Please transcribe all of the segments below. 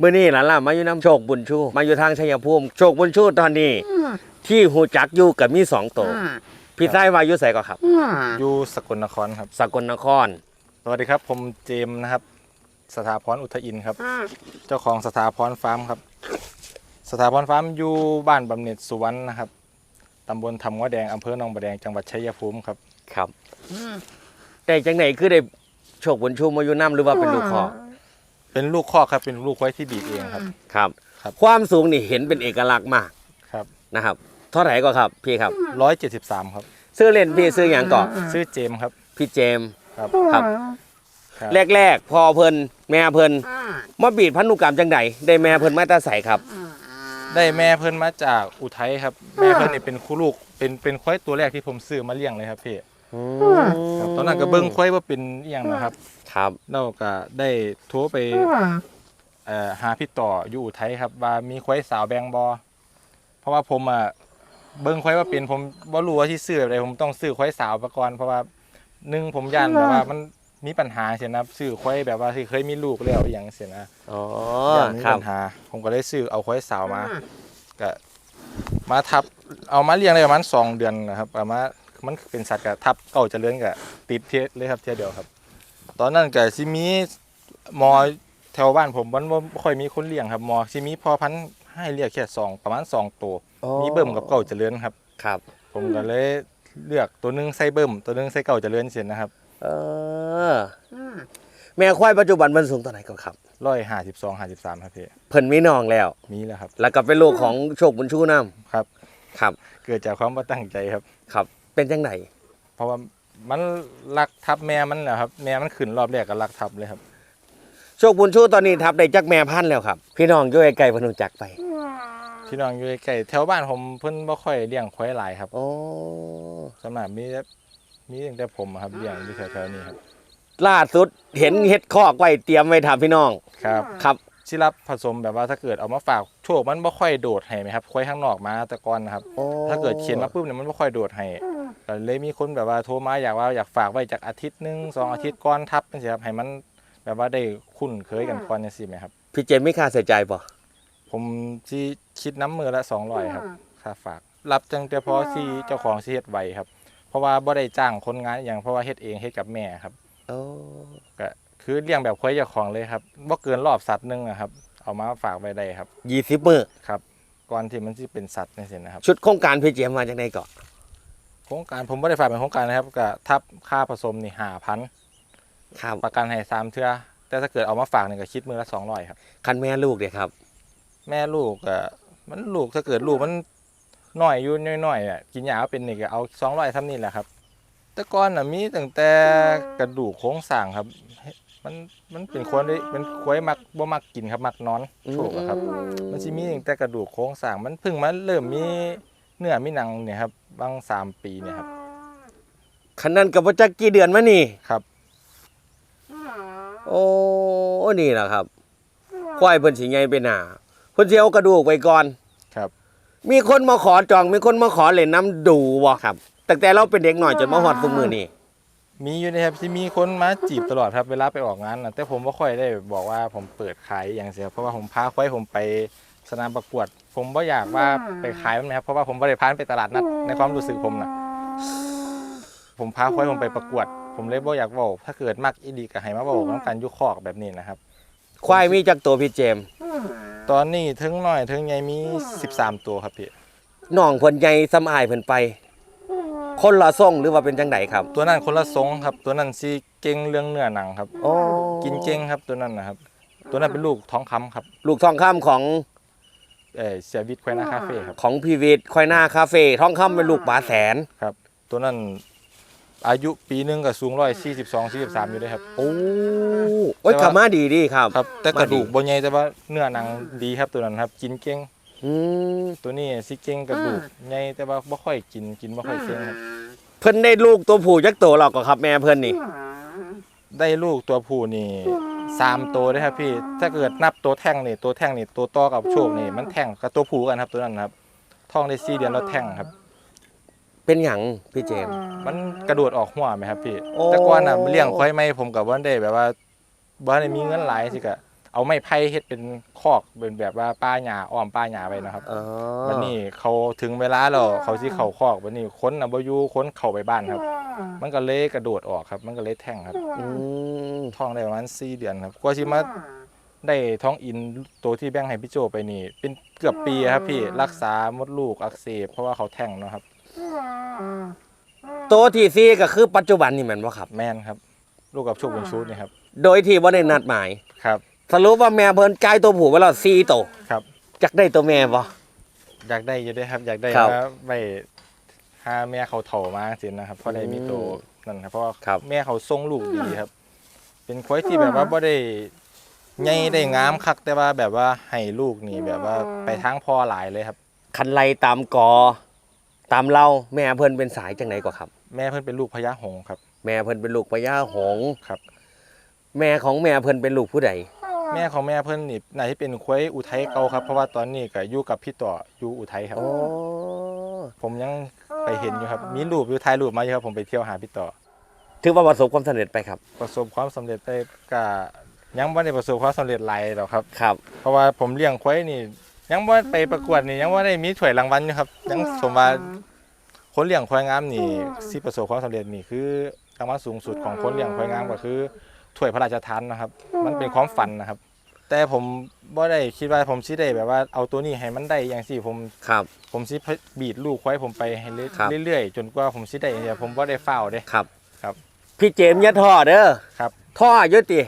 มื่อนี้หลานล่ะมาอยู่น้ำโชคบุญชู มาอยู่ทางชัยภูมิโชคบุญชูตอนนี้ ที่หูจักอยู่กับมีสองตัวพี่ไส้วาอยุใส่ก็ครับ อยู่สกลนครครับ สกลนคร สวัสดีครับ ผมเจมส์นะครับ สถาพรอุทอินทร์ครับ เจ้าของสถาพรฟาร์มครับ สถาพรฟาร์มอยู่บ้านบำเหน็จสุวรรณนะครับตำบลทำง้อแดงอำเภอหนองบัวแดงจังหวัดชัยภูมิครับครับแต่จังไหนคือได้โชคบุญชูมาอยู่น้ำหรือว่าเป็นลูกคอ เป็นลูกคอกครับเป็นลูกไว้ที่บีบเองครับ ครับ ครับ ความสูงนี่เห็นเป็นเอกลักษณ์มากครับนะครับ เท่าไหร่ก็ครับพี่ครับ ร้อยเจ็ดสิบสามครับ ซื้อเล่นพี่ซื้ออย่างก่อนชื่อเจมส์ครับพี่เจมส์ครับครับ ครับแรกๆ พอเพิ่นแม่เพิ่นมาบีดพันธุกรรมจังไดได้แม่เพิ่นมาแตาใสครับ ได้แม่เพิ่นมาจากอุทัยครับ แม่เพิ่นนี่เป็นคู่ลูกเป็นเป็นควายตัวแรกที่ผมซื้อมาเลี้ยงเลยครับพี่ครับตอนนั้นก็เบิ้งควายว่าเป็นอหย่างนะครับ ครับเราก็ได้โทรไปเอ่อหาพี่ต่ออยู่อุทัยครับ ว่ามีควายสาวแบงบอเพราะว่าผมอะเบิ้งควายว่าเป็นผมบ่รู้ว่าที่ซื้ออะไรผมต้องซื้อควายสาวมาก่อนเพราะว่าหนึ่งผมย่านแบบว่ามันมีปัญหาเสียนะครับซื้อควายแบบว่าที่เคยมีลูกแล้วอหย่างเสียนะอ๋อย่านมีครับปัญหา ผมก็เลยซื้อเอาควายสาวมาก็มาทับเอามาเลี้ยงได้ประมาณสองเดือนนะครับเอามามันเป็นสัตว์กับทับเก่าเจะเลื่อนกับติดเทยเลยครับเทียเดียวครับ ตอนนั้นก็สิมีหมอแถวบ้านผมมันบ่ค่อยมีคนเลี้ยงครับหมอสิมีพอพันธุ์ให้เรียกแค่สองประมาณสองตัวมีเบิ่มกับเก่าเจริญครับ ครับผมก็เลยเลือกตัวหนึงใส่เบิ่มตัวหนึงใส่เก่าเจริญเสร็จนะครับเออแม่ควายปัจจุบันมันสูงเท่าไหร่ก็ครับ ร้อยห้าสิบสองห้าสิบสามครับพี่เพิ่นมีน้องแล้ว มีแล้วครับแล้วก็เป็นลูกของโชคบุญชูน้ครับำครับ เกิดจากความบ่ตั้งใจครับ ครับ เป็นจังไหนเพราะว่า มันลักทับแม่มันแหละครับ แม่มันขึ้นรอบแรกก็ลักทับเลยครับ โชคบุญชูตอนนี้ทับได้จักแม่พันธุ์แล้วครับ พี่น้องอยู่ไกลๆเพิ่นรู้จักไปพี่น้องอยู่ใกล้ๆแถวบ้านผมเพิ่นบ่ค่อยเลี้ยงควายหลายครับโอ้สำหรับมีแต่มีตั้งแต่ผมอะครับเลี้ยงอยู่แถวๆนี้ครับล่าสุดเห็นเฮ็ดคอกไว้เตรียมไว้ถามพี่น้องครับ ครับชิรับผสมแบบว่าถ้าเกิดเอามาฝากโชคมันไม่ค่อยโดดให้ไหมครับควายข้างนอกมาแตะกอนนะครับ โอ้ถ้าเกิดเขียนมาปุ๊บเนี่ยมันไม่ค่อยโดดให้ ก็เลยมีคนแบบว่าโทรมาอยากว่าอยากฝากไว้จากอาทิตย์หนึงสองอาทิตย์ก่อนทับนี่สิครับให้มันแบบว่าได้คุ้นเคยกันก่อนจังซี่ไหมครับ พี่เจมส์มีค่าใส่ใจป่ะผมที่คิดน้ำมือละ200ครับ ค่าฝากรับจังแต่พอที่เจ้าของสิเฮ็ดไวครับ เพราะว่าบ่ได้จ้างคนงานอหย่างเพราะว่าเฮ็ดเองเฮ็ดกับแม่ครับ โอ้ก็คือเลี้ยงแบบควายเจ้าของเลยครับบ่เกินรอบสัตว์หนึงอะครับ เอามาฝากไว้ได้ครับยี่สิบมือครับ ก่อนที่มันจะเป็นสัตว์นี่สินะครับ ชุดโครงการพี่เจมส์มาจากไหนก่อน โครงการผมไม่ได้ฝากเป็นโครงการนะครับก็ทับค่าผสมนี่หาพันครับประกันให้สามเทื่อแต่ถ้าเกิดเอามาฝากเนี่ยก็คิดมือละสองร้อยครับ คันแม่ลูกเนี่ยครับ แม่ลูกก็มันลูกถ้าเกิดลูกมันน้อยอยู่น้อยๆอะกินยาเป็นนี่ก็เอาสองร้อยทำนี่แหละครับ แต่ก่อนน่ะมีตั้งแต่กระดูกโครงสร้างครับ มันมันเป็นคนที่เป็นควายมักบ่มักกินครับมักนอนโชคอะครับ มันสิมีตั้งแต่กระดูกโครงสร้างมันเพิ่งมาเริ่มมี เนื้อมีหนังเนี่ยครับบางสามปีเนี่ยครับคันนั้นกับว่าจักกี่เดือนมานี่ ครับ โอ้นี่แหละครับ ควายเพิ่นสิใหญ่ไปหนาเพิ่นสิเอากระดูกไปก่อน ครับ มีคนมาขอจอง มีคนมาขอเล่นน้ำดูบ่ครับตั้งแต่เราเป็นเด็กหน่อยจนมาฮอดซุมือนี่มีอยู่นะครับที่มีคนมาจีบตลอดครับเวลาไปออกงานนะแต่ผมไม่ค่อยได้บอกว่าผมเปิดขายอย่างเสียเพราะว่าผมพาควายผมไปสนามประกวด ผมไม่อยากว่าไปขายมันนะครับเพราะว่าผมไม่ได้พานไปตลาดนัดในความรู้สึกผมนะผมพาควายผมไปประกวด ผมเลยบ่อยากบอกถ้าเกิดมักอีดีก็ให้มาบอกน้ำกันอยุคอกแบบนี้นะครับ ควายมีจักตัวพี่เจมส์ตอนนี้ถึงน้อยถึงใหญ่มี 13 ตัวครับพี่น้องเพิ่นใหญ่สำอายเพิ่นไป คนละส่งหรือว่าเป็นจังไดครับ ตัวนั้นคนละทรงครับ ตัวนั้นซีเก่งเรื่องเนื้อหนังครับโอ้กินเก่งครับตัวนั้นนะครับ ตัวนั้นเป็นลูกท้องคำครับ ลูกทองคำของ เออเสียวิทย์ควายนาคาเฟ่ครับ ของพีวิทย์ควายหน้าคาเฟ่ทองคำเป็นลูกป๋าแสน ครับ ตัวนั้นอายุปีหนึงก็สูงร้อยสี่สิบสองสี่สิบสามอยู่เลยครับ โอ้โอ้ยแต่ว่าขับมาดีดีครับ ครับ แต่กระดูกมาดีบนใหญ่แต่ว่าเนื้อหนังดีครับตัวนั้นครับ กินเก่งอืมตัวนี้สิเก่งกระดูกใหญ่แต่ว่าบ่ค่อยกินกินบ่ค่อยเก่งครับเพิ่นได้ลูกตัวผู้จักตัวหรอกก็ครับแม่เพิ่นนี่ ได้ลูกตัวผู้นี่ สามตัวได้ครับพี่ ถ้าเกิดนับตัวแท่งนี่ตัวแท่งนี่ตัวต่อกับโชคนี่มันแท่งกับตัวผู้กันครับตัวนั้นครับท้องได้สี่เดือนแล้วแท่งครับ เป็นหยังพี่เจมส์ มันกระโดดออกหัวไหมครับพี่ โอ้ แต่ก่อนน่ะเลี้ยงควายไม่ผมกับว่าได้แบบว่าบ้านได้มีเงินหลายสิกะเอาไม้ไผ่เฮ็ดเป็นคอกเป็นแบบว่าป้าหญ้าอ้อมป้าหญ้าไว้นะครับอ๋อวันนี้เขาถึงเวลาแล้วเขาสิเข้าคอกวันนี้ค้นน่ะบ่อยู่ค้นเข้าไปบ้านครับ มันก็เลยกระโดดออกครับ มันก็เลยแท่งครับ อืม ท้องได้ประมาณ4เดือนครับกว่าสิมาได้ท้องอินตัวที่แบ่งให้พี่โจไปนี่ เป็นเกือบปีครับพี่รักษามดลูกอักเสบเพราะว่าเขาแท่งเนาะครับตัวที่สี่ก็คือปัจจุบันนี่แม่นบ่ครับ แม่นครับ ลูกกับโชคบุญชูนี่ครับโดยที่บ่ได้นัดหมายครับสรุปว่าแม่เพิ่นจ่ายตัวผู้ไว้แล้ว4ตัวครับ จักได้ตัวแม่บ่ อยากได้อยู่ด้วยครับ อยากได้ครับว่าไปหาแม่เขาเถามาสินะครับเพราะได้มีตัวนั่นครับเพราะว่าครับ แม่เขาทรงลูกดีครับ เป็นควายที่แบบว่าบ่ได้ใหญ่ได้งามคักแต่ว่าแบบว่าให้ลูกนี่แบบว่าไปทางพ่อหลายเลยครับ คันไล่ตามกอ ตามเราแม่เพิ่นเป็นสายจังไหนกว่าครับ แม่เพิ่นเป็นลูกพญาหงส์ครับ แม่เพิ่นเป็นลูกพญาหงส์ครับ แม่ของแม่เพิ่นเป็นลูกผู้ใดแม่ของแม่เพิ่นนี่น่าจะเป็นควายอุทัยเก่าครับ เพราะว่าตอนนี้ก็อยู่กับพี่ต่ออยู่อุทัยครับ โอ้ผมยังไปเห็นอยู่ครับ มีรูปอยู่ถ่ายรูปมาอยู่ครับผมไปเที่ยวหาพี่ต่อ ถือว่าประสบความสำเร็จไปครับ ประสบความสำเร็จได้ก็ยังบ่ได้ประสบความสำเร็จหลายหรอกครับ ครับ เพราะว่าผมเลี้ยงควายนี่ ยังบ่ไปประกวดนี่ยังบ่ได้มีถ้วยรางวัลอยู่ครับ ยังสมว่าคนเลี้ยงควายงามนี่สิประสบความสำเร็จนี่คือรางวัลสูงสุดของคนเลี้ยงควายงามก็คือถ้วยพระราชทานนะครับ มันเป็นความฝันนะครับ แต่ผมบ่ได้คิดว่าผมสิได้แบบว่าเอาตัวนี้ให้มันได้อย่างสี่ผม ครับ ผมสิบีดลูกควายผมไปให้เรื่อยครับ เรื่อยๆจนกว่าผมสิได้อย่างเดียวผมบ่ได้เฝ้าวเด้ ครับ ครับ พี่เจมส์อย่าท่อเด้อครับท่ออยุติ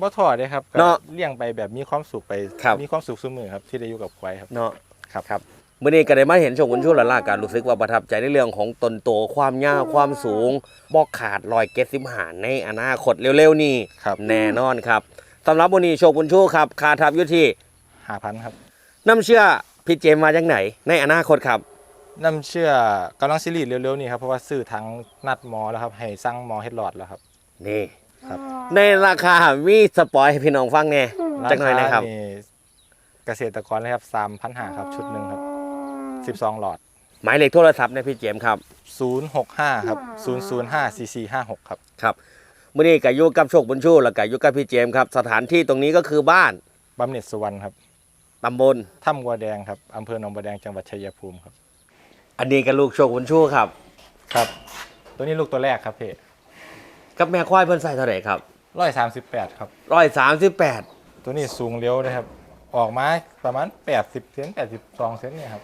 บ่ท้อเด้ครับก็เนาะเลี้ยงไปแบบมีความสุขไป ครับ มีความสุขเสมอครับ ที่ได้อยู่กับควายครับ เนาะครับ ครับมื่อนี้ก็ได้มาเห็นโชคคุณชูและล่าการรู้สึกว่าประทับใจในเรื่องของตนโตความยาวความสูงบอกขาดรอยเกสิมหาในอนาคตเร็วๆนี้ครับ แน่นอนครับสำหรับวันนี้โชคบุญชูครับคาทับอยุที่5,000ครับ น้ำเชื่อพี่เจมส์มาจากไหน ในอนาคตครับ น้ำเชื่อกำลังซีรีส์เร็วๆนี่ครับเพราะว่าซื้อทั้งนัดหมอแล้วครับให้สั่งหมอเฮ็ดหลอดแล้วครับ นี่ ครับ ในราคามีสปอยให้พี่น้องฟังแน่จักหน่อยนะครับาาเกษตรกรเลยครับ3,500ครับชุดหนึ่งครับ12หลอดหมายเลขโทรศัพท์ในพี่เจมส์ครับ065ครับ0054456ครับครับมื่อนี้กับยุกับโชคบุญชูและกับยุกับพี่เจมส์ครับ สถานที่ตรงนี้ก็คือบ้านบำเหน็จสุวรรณครับตำบลถ้ำกัวแดงครับอำเภอหนองบัวแดงจังหวัดชัยภูมิครับ อันนี้กับลูกโชคบุญชูครับ ครับ ตัวนี้ลูกตัวแรกครับพี่กับแม่ควายเพิ่นใส่เท่าไหร่ครับ138ครับ ร้อยสามสิบแปดตัวนี้สูงเร็วนะครับ ออกมาประมาณ80เซน82เซนเนี่ยครับ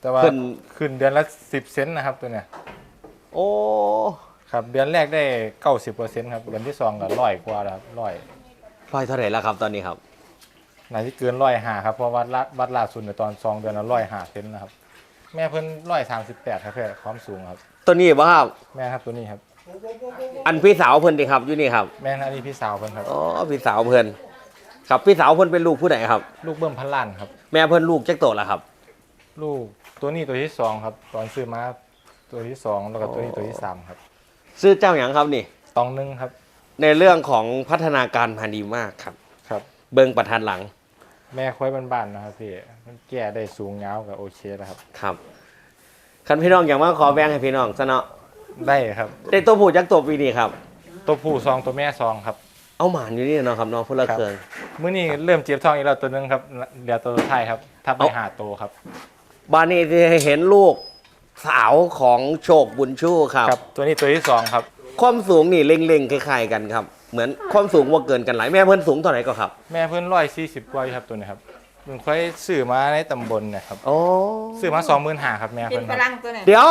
แต่ว่าขึ้นขึ้นเดือนละ10เซนนะครับตัวเนี้ย โอ้ครับเดือนแรกได้90เปอร์เซ็นต์ครับ เดือนที่สองก็ร้อยกว่าแล้วครับร้อยร้อยเท่าไหร่แล้วครับตอนนี้ครับ ไหนที่เกินร้อยหาครับ เพราะวัดละวัดล่าสุดในตอนสองเดือนละร้อยหาเซนนะครับ แม่เพิ่นร้อยสามสิบแปดครับเพื่อความสูงครับ ตัวนี้บ่ครับ แม่ครับตัวนี้ครับ อันพี่สาวเพิ่นดิครับอยู่นี่ครับแม่อันนี้พี่สาวเพิ่นครับ อ๋อพี่สาวเพิ่นครับพี่สาวเพิ่นเป็นลูกผู้ใดครับ ลูกเบิ้มพันล้านครับ แม่เพิ่นลูกจักโตแล้วครับ ลูกตัวนี้ตัวที่สองครับ ตอนซื้อมาตัวที่สองแล้วก็ตัวนี้ตัวที่สามครับซื้อเจ้าหยังครับนี่ ตองหนึงครับในเรื่องของพัฒนาการพันธุ์ดีมากครับ ครับ เบิ่งประทันหลัง แม่ค่อยบ้านๆนะครับพี่มันแก่ได้สูงยาวกับโอเคแล้วครับ ครับคันพี่น้องอยากมาขอแบ่งให้พี่น้องซะเนาะได้ครับ ได้ตัวผู้จักตัวปีนี้ครับ ตัวผู้ซองตัวแม่ซองครับ เอาหมานอยู่นี่เนาะครับเนาะพุ่นละครับเกินมื้อนี้เริ่มเจ็บท้องอีกแล้วตัวหนึงครับเหลือตัวสุดท้ายครับถ้าไปเอาหาโตวครับบ้านนี้ที่เห็นลูกสาวของโชคบุญชูครับครับ ตัวนี้ตัวที่สองครับ ความสูงนี่เล็งๆคล้ายๆกันครับ เหมือนความสูงว่าเกินกันหลายแม่เพิ่นสูงเท่าไหร่ก็ครับแม่เพิ่นร้อยสี่สิบกว่าอยู่ครับตัวนี้ครับเพิ่นค่อยซื้อมาในตำบลเนี่ยครับโอ้ซื้อมาสองหมื่นห้าครับแม่เป็เพิ่นนฝครับรั่งตัวนี้เดี๋ยว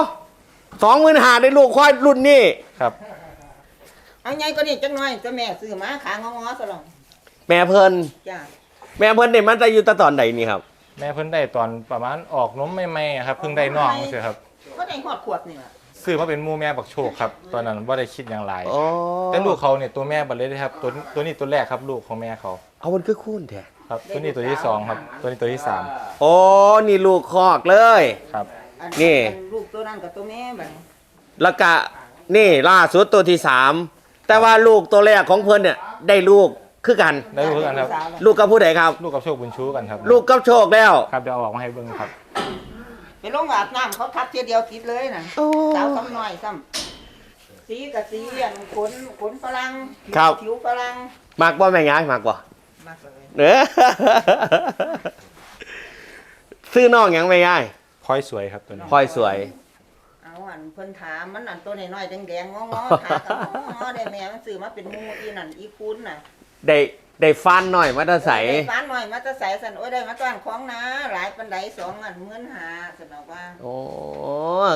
สองหมื่นหาได้ลูกควายรุ่นนี้ ครับเอาไงก็นี่จังน้อยตัวแม่ซื้อมาขางองอสลองแม่เพิ่นจ้าแม่เพิ่นได้มันจะอยู่แตะตอนใดนี่ครับ แม่เพิ่นได้ตอนประมาณออกนมใหม่ๆอะครับเพิ่งได้น้องใช่ครับก็ได้หอดขวดนี่ล่ะ ซื้อมาเป็นหมู่แม่บักโชคครับ ตอนนั้นบ่ได้คิดอย่างไรอ๋อแต่ลูกเขาเนี่ยตัวแม่บัดเลยเด้ครับตัวตัวนี้ตัวแรกครับลูกของแม่เขาเอามันคือคุ้นแท้ครับ ตัวนี้ตัวที่สองครับ ตัวนี้ตัวที่สามโอ้นี่ลูกคอกเลย ครับ อันี่ ลูกตัวนั้นกับตัวแม่บัดนี้แล้วก็นี่ล่าสุดตัวที่สามแต่ว่าลูกตัวแรกของเพิ่นเนี่ยได้ลูกคือกัน ได้ลูกเพื่อนครับสาวแล้วลูกกับผู้ใดครับ ลูกกับโชคบุญชูกันครับลูกกับโชคแล้วครับเดี๋ยวเอาออกมาให้เบิ่งครับ ไปลงอาบน้ำเขาทับเทียเดียวติดเลยน่ะสาวซ้ำน้อยซ้ำสีกับสีอันขนขนฝรั่งครับ ผิวฝรั่งมากบ่แม่ย้ายมากบ่มากเลยเด้อซื้อน้องหยังไม่ย่ายพลอยสวยครับตัวนี้ พลอยสวย เอาอันเพิ่นถามมันอันตัวน้อยๆแดงๆงอๆถามกับงอๆได้แม่มันซื้อมาเป็นหมูอีนั่นอีคุณน่ะได้ ได้ฟันหน่อยมาแตาใสได้ฟ้านหน่อยมาจะใส่สันโอ้ยได้มาต้อนของนะ หลายปันไดสองอันหมื่นหาสันบอกว่าโอ้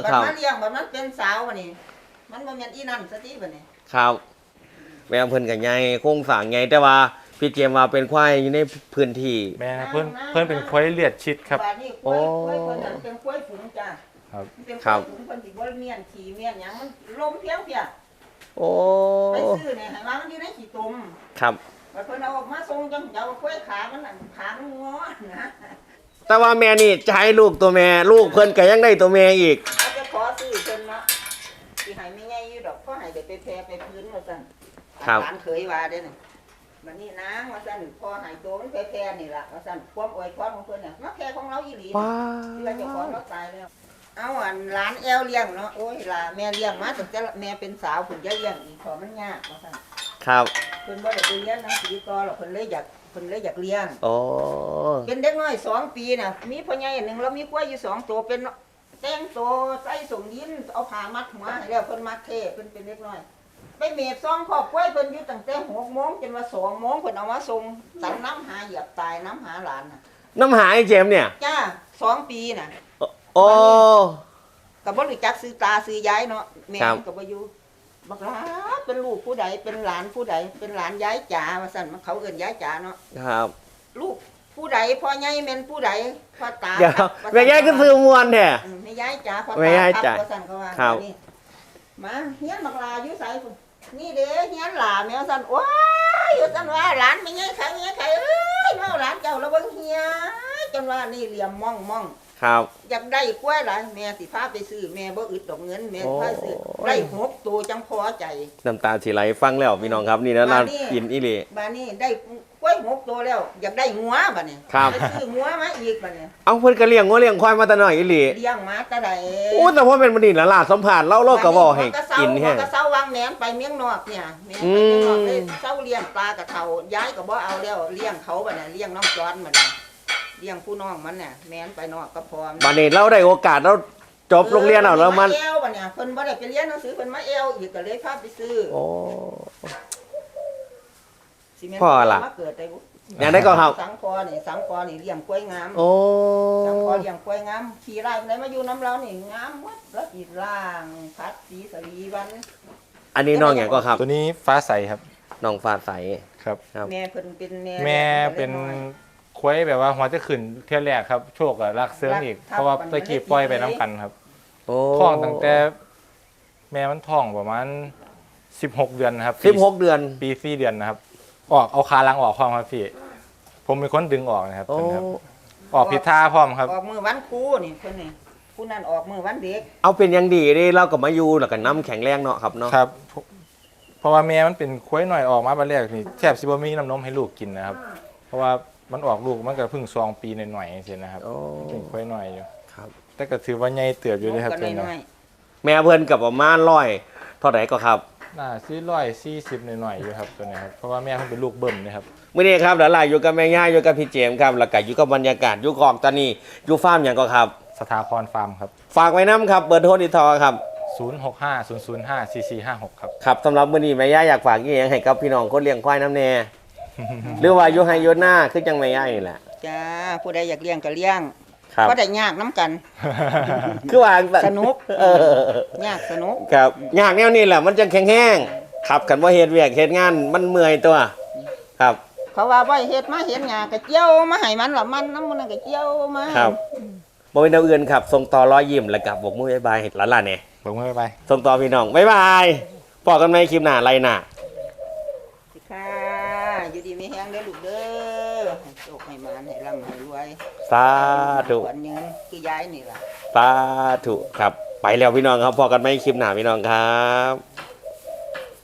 บัดครับมาเลี้ยงบัดมันเป็นสาวบัดนี้ มันบ่แม่นอีนั่นซะติบัดนี้ครับแม่เพิ่นกับไงโค้งสร้างไงแต่ว่าพี่เจมส์ว่าเป็นควายอยู่ในพื้นที่ แม่นะเพื่อนเพื่อนเป็นควายเลือดชิดครับบัดนี้กล้วยโอ้กล้วยเพิ่นนั่นเป็นกล้วยฝูงจ้ะครับ มันเป็นกครัล้วยบ ฝูงเพิ่นสิบ่เมียนขี้เมียนหยังมันลมเพียงเพียโอ้ไปซื้อเนี่ยให้ว่ามันอยู่ในขี้ตุ่มครับ บัดเพิ่นเอาออกมาส่งจังเจ้ากล้วยขามันนั่นขามันงอนะแต่ว่าแม่นี่จะให้ลูกตัวแม่ลูกเพิ่นก็ยังได้ตัวแม่อีกเขาจะขอซื้อเพิ่นเนาะสิให้ไม่ใหญ่อยู่ดอกเพราะให้ได้ไปแพร่ไปพื้นว่าซั่นครับหลานเคยว่าเด้นี่บัดนี้นางว่าซั่นพอให้ตัวมันไปแพร่นี่ล่ะว่าซั่นความอวยพรของเพิ่นน่ะมาแพร่ของเราอีหลีว้าที่ว่าเจ้าของเราตายแล้วเอาอันหลานแอวเลี้ยงเนาะโอ้ยหล่ะแม่เลี้ยงมาตั้งแต่แม่เป็นสาวเพิ่นจะเลี้ยงอีกเพอมันยากว่าซั่นครับ เพิ่นบ่ได้ไปเรียนหนังสือต่อหรอกเพิ่นเลยอยากเพิ่นเลยอยากเลี้ยงโอ้เป็นเด็กน้อยสองปีน่ะ มีพ่อใหญ่อันหนึ่งแล้วมีกล้วยอยู่สองตัวเป็นแต่งตัวใส่ส่งยิ้มเอาผ้ามัดหัวให้แล้วเพิ่นมัดเทเพิ่นเป็นเด็กน้อย ไปเมดซองครอบกล้วยเพิ่นอยู่ตั้งแต่หกโมงจนว่าสองโมงเพิ่นเอามาส่งสันน้ำหาเหยียบตายน้ำหาหลานน่ะน้ำหาไอ้เจมส์เนี่ย จ้าสองปีน่ะโอ้ก็บ่รู้จักซื้อตาซื้อยายเนาะแม่ครับ ก็บ่อยู่ บักหลาเป็นลูกผู้ใดเป็นหลานผู้ใดเป็นหลานยายจ๋าว่าซั่นมันเขาเอิ้นยายจ๋าเนาะครับลูกผู้ใดพ่อใหญ่แม่นผู้ใดพ่อตาเดี๋ยวครับว่าซั่นแม่ยายก็ซื้อมวนแท้อืมแม่ยายจ๋าพ่อแม่ยายจ๋าครับว่าซั่นเขาว่าครับนี่มาเฮียนบักหลาอยู่ไสพุ่นนี่เด้เฮียนหลาแม่ว่าซั่นว้ายว่าซั่นว่าหลานแม่ยายไขแม่ยายไขเอ้ยเมาหลานเจ้าแล้วเบิ่งเฮียจนว่านี่เหลี่ยมมองมอง ครับ อยากได้กล้วยหลายแม่สิพาไปซื้อแม่บ่อึดดอกเงินแม่โอ้พาซื้อได้หกตัวจังพอใจ น้ำตาสิไหลฟังแล้วพี่น้องครับนี่นะเรามานี่ กินอีหลีบัดนี้ได้กล้วยหกตัวแล้ว อยากได้งัวบัดนี้ครับ ไปซื้องัวมาอีกบัดนี้เอาเพิ่นก็เลี้ยงงัวเลี้ยงควายมาแต่น้อยอีหลีเลี้ยงมาแต่ใดโอ้แต่พอเป็นบันนี้ละล่ะสัมผัสเล่าเล่าก็บอกให้กินแฮแห้งก็เศร้าวางแหนนไปเมียงนอกเนี่ยแม่นอืไปมเมียงนอกเลยเศร้าเลี้ยงปลากระเทาย้ายก็บ่เอาแล้วเลี้ยงเขาบัดนี้เลี้ยงน้องจอนบัดนี้ เลี้ยงผู้น้องมันน่ะแม่นไปนอกก็พอบันนี้เราได้โอกาสเราจบโรงเรียนเอาแล้วมันเอวบัดเนี่ยเพิ่นบ่ได้ไปเรียนหนังสือเพิ่นมาเอวอีกก็เลยพาไปซื้อโอ้ สิแม่นพ่อล่ะ มาเกิดได้บุอย่างได้ก็ครับสังคอนี่สังคอนี่เลี้ยงกล้วยงาม โอ้สังคอเลี้ยงกล้วยงามขี่ไร่ไหนมาอยู่น้ำเรานี่งามหมดแล้วอีกล่างพัดสีสลีวันอันนี้น้องอย่างก็ครับตัวนี้ฟ้าใสครับน้องฟ้าใส ครับ ครับ แม่เพิ่นเป็นแม่แม่เป็น ควายแบบว่าหัวจะขึ้นเที่ยวแรกครับ โชคกับรักเสริมอีก เพราะว่าตะกี้ปล่อยไปน้ำกันครับโอ้ท้องตั้งแต่แม่มันท้องประมาณสิบหกเดือนนะครับสิบหกเดือนปีสี่เดือนนะครับ ออกเอาคาลังออกพร้อมครับพี่ผมเป็นคนดึงออกนะครับโอ้ตัวนี้ครับ ออกผิดท่าพร้อมครับ ออกมือวันครูนี่เพิ่นนี่ผู้นั้นออกมือวันเด็กเอาเป็นอยังดีเด้เรากับมาอยู่แล้วก็น้ำแข็งแรงเนาะครับเนาะครับ เพราะว่าแม่มันเป็นควายหน่อยออกมาบันแรกนี่แทบสิบ่มีน้ำนมให้ลูกกินนะครับ เพราะว่า มันออกลูกมันก็เพิ่งซองปีหน่อยๆเองนะครับโอ้เป็นควายหน่อยอยู่ครับ แต่ก็ถือว่าใหญ่เติบอยู่เลยครับกันตัวนี้น้อยแม่เพิ่นกับประมาณร้อยเท่าไหร่ก็ครับน่าซื้อร้อยสี่สิบหน่อยๆอยู่ครับตัวนี้ครับเพราะว่าแม่เขาเป็นลูกเบิ่มนะครับมื่อนี้ครับหลายๆอยู่กับแม่ย่าอยู่กับพี่เจมส์ครับแล้วก็อยู่กับบรรยากาศอยู่กองตอนนี้อยู่ฟาร์มอย่างก็ครับ สถาพรฟาร์มครับฝากไว้น้ำครับเบอร์โทรติดต่อครับ0650054456ครับ ครับสำหรับมื้อนี้แม่ย่าอยากฝากอีหยังให้กับพี่น้องคนเลี้ยงควายน้ำแน่ หรือว่าอยู่ไฮโยหน้าคือจังแม่ย่านี่แหละๆจ้าผู้ใดอยากเลี้ยงก็เลี้ยงครับ ก็ได้ยากน้ำกัน คือว่าสนุก เออยากสนุก ครับยากแนวนี้แหละมันจะแข็งแห้งครับกันว่าเฮ็ดเวียกเฮ็ดงานมันเมื่อยตัว ครับ เขาว่าบ่ให้เฮ็ดมาเห็นหญ้าก็เจียวมาให้มันละมันน้ำมันนก็เจียวมา ครับบ่เป็นแนวอื่นครับส่งต่อรอยยิ้มแล้วกับบกมือบ๊ายบายให้หลานๆเนี่ยผมไม่ไป ส่งต่อพี่น้องบ๊ายบายพอกันในคลิปหน้าไรหน้า สิค่ะอยู่ดีมีแฮงเด้อลูกเด้อให้โชคให้มานให้ร่ำให้รวย สาธุขวัญเงินคือยายนี่ล่ะ สาธุครับ ไปแล้วพี่น้องครับพอกันไม่คลิปหน้าพี่น้องครับ